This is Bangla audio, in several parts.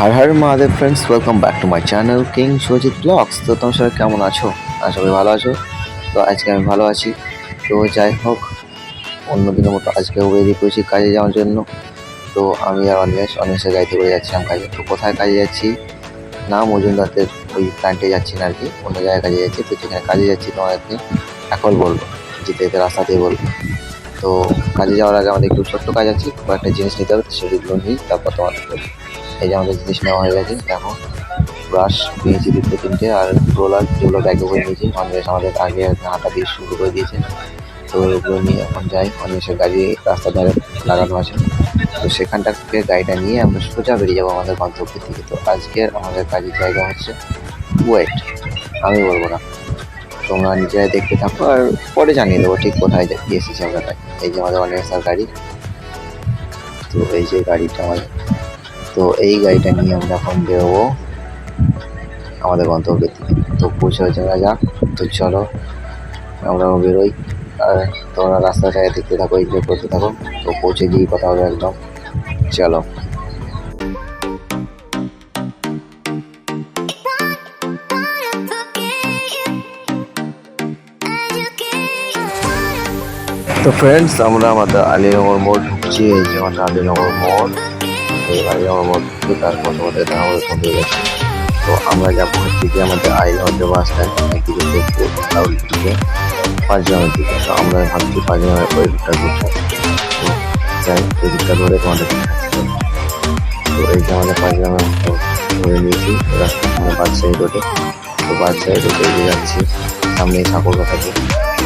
Har Har Mahadev friends welcome back to my channel king Sajit blogs তো তোমরা সবাই কেমন আছো? আর সবাই ভালো আছো। তো আজকে আমি ভালো আছি। তো যাই হোক অন্যদিনের মতো আজকে বেরিয়ে পড়েছি কাজে যাওয়ার জন্য। তো আমি আর অন্বেষ অন্বেষের গাড়িতে করে যাচ্ছিলাম কাজে। তো কোথায় কাজে যাচ্ছি? না, মজুমদারদের ওই প্ল্যান্টে যাচ্ছি না আর কি অন্য জায়গায় কাজে যাচ্ছি। তো যেখানে কাজে যাচ্ছি, তোমাদেরকে এখন বলব। যেতে যেতে রাস্তাতেই বলব। তো কাজে যাওয়ার আগে আমাদের একটু ছোট্ট কাজ আছে। কয়েকটা জিনিস নিতে হবে, সেগুলো নিই, তারপর তোমাদের। এই যে আমাদের জিনিস নেওয়া হয়ে গেছে। দেখো ব্রাশ নিয়েছি দুটো, তিনটে, আর রোলার যেগুলো ব্যাগে করে নিয়েছি। অন্বেষ আমাদের আগে হাঁটা দিয়ে শুরু করে দিয়েছে। তো এগুলো নিয়ে এখন যাই। অন্বেষের গাড়ি রাস্তার ধারে লাগানো আছে। তো সেখানটা থেকে গাড়িটা নিয়ে আমরা সোজা বেরিয়ে যাব আমাদের গন্তব্যের দিকে। তো আজকের আমাদের কাজের জায়গা হচ্ছে ওয়েট আমি বলব না। তোমরা নিজেরাই দেখতে থাকো আর পরে জানিয়ে দেবো ঠিক কোথায় এসেছি আমরা এই যে আমাদের অন্বেষার গাড়ি। তো এই যে গাড়িটা আমাদের তো এই গাড়িটা নিয়ে আমরা এখন বেরোবো। আমাদের গন্তব্যের দিকে তো পৌঁছে যাওয়া যাক। তো চলো আমরাও বেরোই। আর তোমরা রাস্তাটা দেখতে থাকো এনজয় করতে থাকো। তো পৌঁছে গিয়ে কথা হবে একদম। চলো। তো ফ্রেন্ডস আমরা আমাদের আলীনগর মোড় ঢুকছি, এই যে আমাদের আলীনগর মোড়। এই আলীনগর মোড় ঢুকে তারপর তোমাদের আমাদের পৌঁছে গেছে। তো আমরা যাব হচ্ছে কি আমাদের আইলহদ্দ বাস স্ট্যান্ড একদিকে দেখব তার দিকে পাঁচগ্রামের দিকে। তো আমরা ভাবছি পাঁচগ্রামের ওই দিকটা ঘুরতে। তো যাই ওই দিকটা ধরে তোমাদের তো এই যে আমাদের পাঁচগ্রামে ধরে নিয়েছি রাস্তা আমরা বাদশাহী রোডে। তো বাদশাহী রোডে এগিয়ে যাচ্ছি সামনে সাঁকরঘাটাতে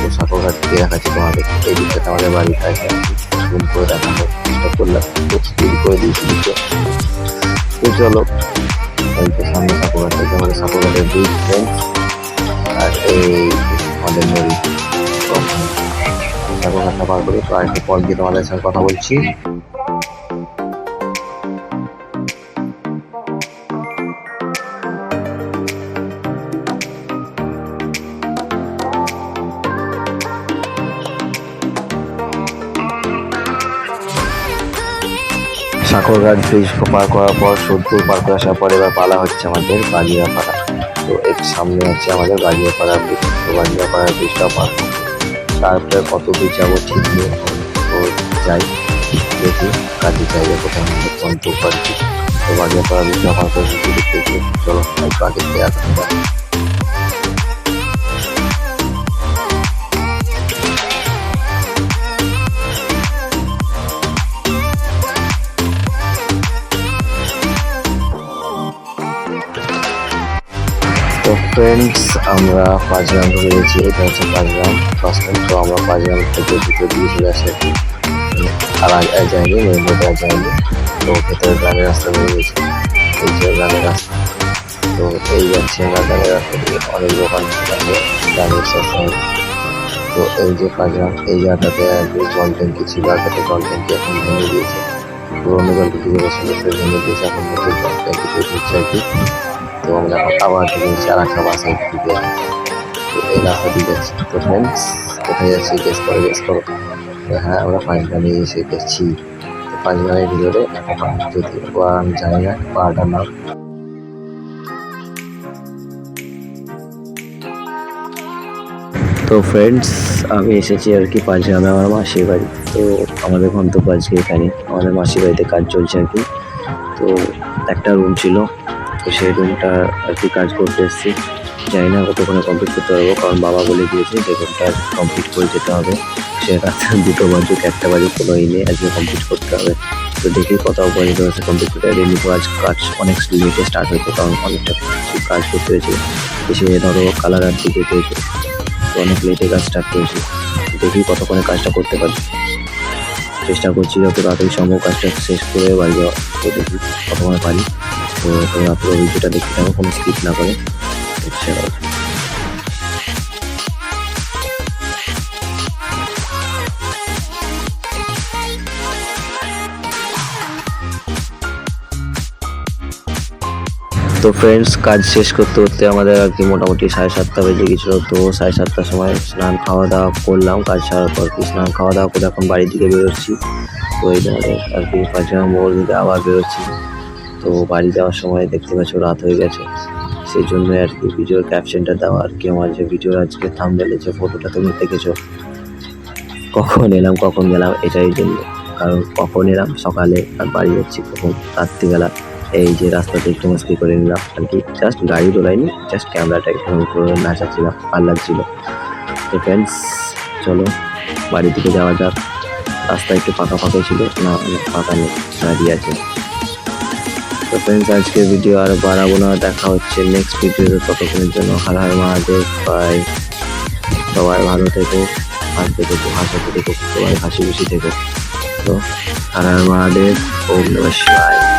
তো সাঁকরঘাট দিয়ে দেখাচ্ছি তোমাদের এই দিকটা আমাদের বাড়ি আছে জুম করে দেখাবো চেষ্টা করলাম তো করে দিয়েছি দিকে তো চলো এই সামনে সাঁকরঘাট থেকে আমাদের সাঁকরঘাটের দুই ফ্রেন্ডস আর এই আমাদের নদী তো সাঁকরঘাটটা পার করে তো আরেকটু পর গিয়ে তোমাদের সঙ্গে কথা বলছি সাঁকরঘাট ব্রিজ পার করার পর, সোদপুর পার করে আসার পর এবার পালা হচ্ছে আমাদের বালিয়াপাড়া। তো এর সামনে আছে আমাদের বালিয়াপাড়া ব্রিজ তো বালিয়াপাড়া ব্রিজটা পার। তারপরে কত দূর যাব ঠিক তো যাই। দেখি কাজের জায়গা কোথায় আমাদের পাচ্ছি তো বালিয়াপাড়া ব্রিজটা পার করে দেখতে চলো, একটু আগে থেকে তো ফ্রেন্ডস আমরা পাঁচগ্রাম ঢুকে গেছি এটা হচ্ছে পাঁচগ্রাম বাস স্ট্যান্ড তো আমরা পাঁচগ্রাম থেকে দুটো দিয়ে চলে আসি আর। আর আর যাইনি মেন রোডে আর যাইনি। তো ভেতরে গ্রামের রাস্তা বেরিয়ে গেছি। এই যে গ্রামের রাস্তা। তো এই যাচ্ছে আমরা গ্রামের রাস্তা দিয়ে। অনেক দোকান গ্রামের রাস্তা তো এই যে পাঁচগ্রাম এই জায়গাটাতে আগে জল ট্যাঙ্কি ছিল আগে জল ট্যাঙ্কি এখন ভেঙে দিয়েছে। পুরোনো জল ট্যাঙ্কি বছর ভেঙে দিয়েছে। এখন নতুন জল ট্যাঙ্কি তৈরি হচ্ছে আর কি। এখন আবার ঢুকে গেছি আর একটা বাসে ঢুকে তো এই রাস্তা দিয়ে যাচ্ছি তো ফ্রেন্ডস কোথায় যাচ্ছি? গেস করো গেস করো। হ্যাঁ আমরা পাঁচগ্রামে এসে গেছি। তো পাঁচগ্রামের ভিতরে এখন যদি ও আমি জানি না পাহাড়টার নাম। তো ফ্রেন্ডস আমি এসেছি আর কি পাঁচগ্রামে আমার মাসির বাড়ি। তো আমাদের গন্তব্য আজকে এখানে। আমাদের মাসির বাড়িতে কাজ চলছে আর কি। তো একটা রুম ছিল। তো সেই রুমটা আর কি কাজ করতে এসেছি। জানি না কতক্ষণে কমপ্লিট করতে পারব, কারণ বাবা বলে দিয়েছে যে রুমটা কমপ্লিট করে যেতে হবে। সে রাত দুটো বাজুক, একটা বাজুক, কোনো ই নেই, আজকে কমপ্লিট করতে হবে। তো দেখি কত উপরে হয়েছে কমপ্লিট করতে হবে এমনি আজ কাজ অনেক লেটে স্টার্ট হয়েছে, কারণ অনেকটা কাজ করতে হয়েছে। এসে ধরো কালার আর দিতে হয়েছে। তো অনেক লেটে কাজ স্টার্ট করেছি। দেখি কতক্ষণে কাজটা করতে পারি। চেষ্টা করছি যত তাড়াতাড়ি সম্ভব কাজটা শেষ করে বাড়ি যাওয়া তো দেখি কতক্ষণে পারি। তো তোমরা ভিডিওটা দেখতে থাকো কোনো স্কিপ না করে তো ফ্রেন্ডস কাজ শেষ করতে করতে আমাদের আর কি মোটামুটি সাড়ে সাতটা বেজে গেছিল। তো সাড়ে সাতটার সময় স্নান খাওয়া দাওয়া করলাম। কাজ সারার পর কি স্নান খাওয়া দাওয়া করে এখন বাড়ির দিকে বেরোচ্ছি। তো এই আর কি পাঁচগ্রাম মোড় আবার বেরোচ্ছি। তো বাড়ি যাওয়ার সময় দেখতে পাচ্ছ রাত হয়ে গেছে। সেই জন্য আর কি ভিডিওর ক্যাপশনটা দেওয়া আর কি আমার যে ভিডিওর আজকে থামবেলে যে ফটোটা তুমি দেখেছ কখন এলাম কখন গেলাম এটাই জন্য কারণ কখন এলাম সকালে আর বাড়ি যাচ্ছি কখন? রাত্রিবেলা। এই যে রাস্তাতে একটু মস্তি করে নিলাম। আর কি জাস্ট গাড়ি দোলাইনি জাস্ট ক্যামেরাটা একটু করে নাচাচ্ছিলাম ভালো লাগছিল। তো ফ্রেন্ডস চলো বাড়ির দিকে যাওয়া যাক। রাস্তা একটু ফাঁকা ফাঁকা ছিল না না, ফাঁকা নেই দাঁড়িয়ে আছে। তো আজকের ভিডিও আর বাড়াবো না। দেখা হচ্ছে নেক্সট ভিডিওতে ততক্ষণের জন্য হার হার মহাদেব। বাই সবাই ভালো থেকো। হাসতে থেকো হাসাতে থেকো সবাই হাসি খুশি থেকো। তো হার হার মহাদেব। ওম নমঃ শিবায়।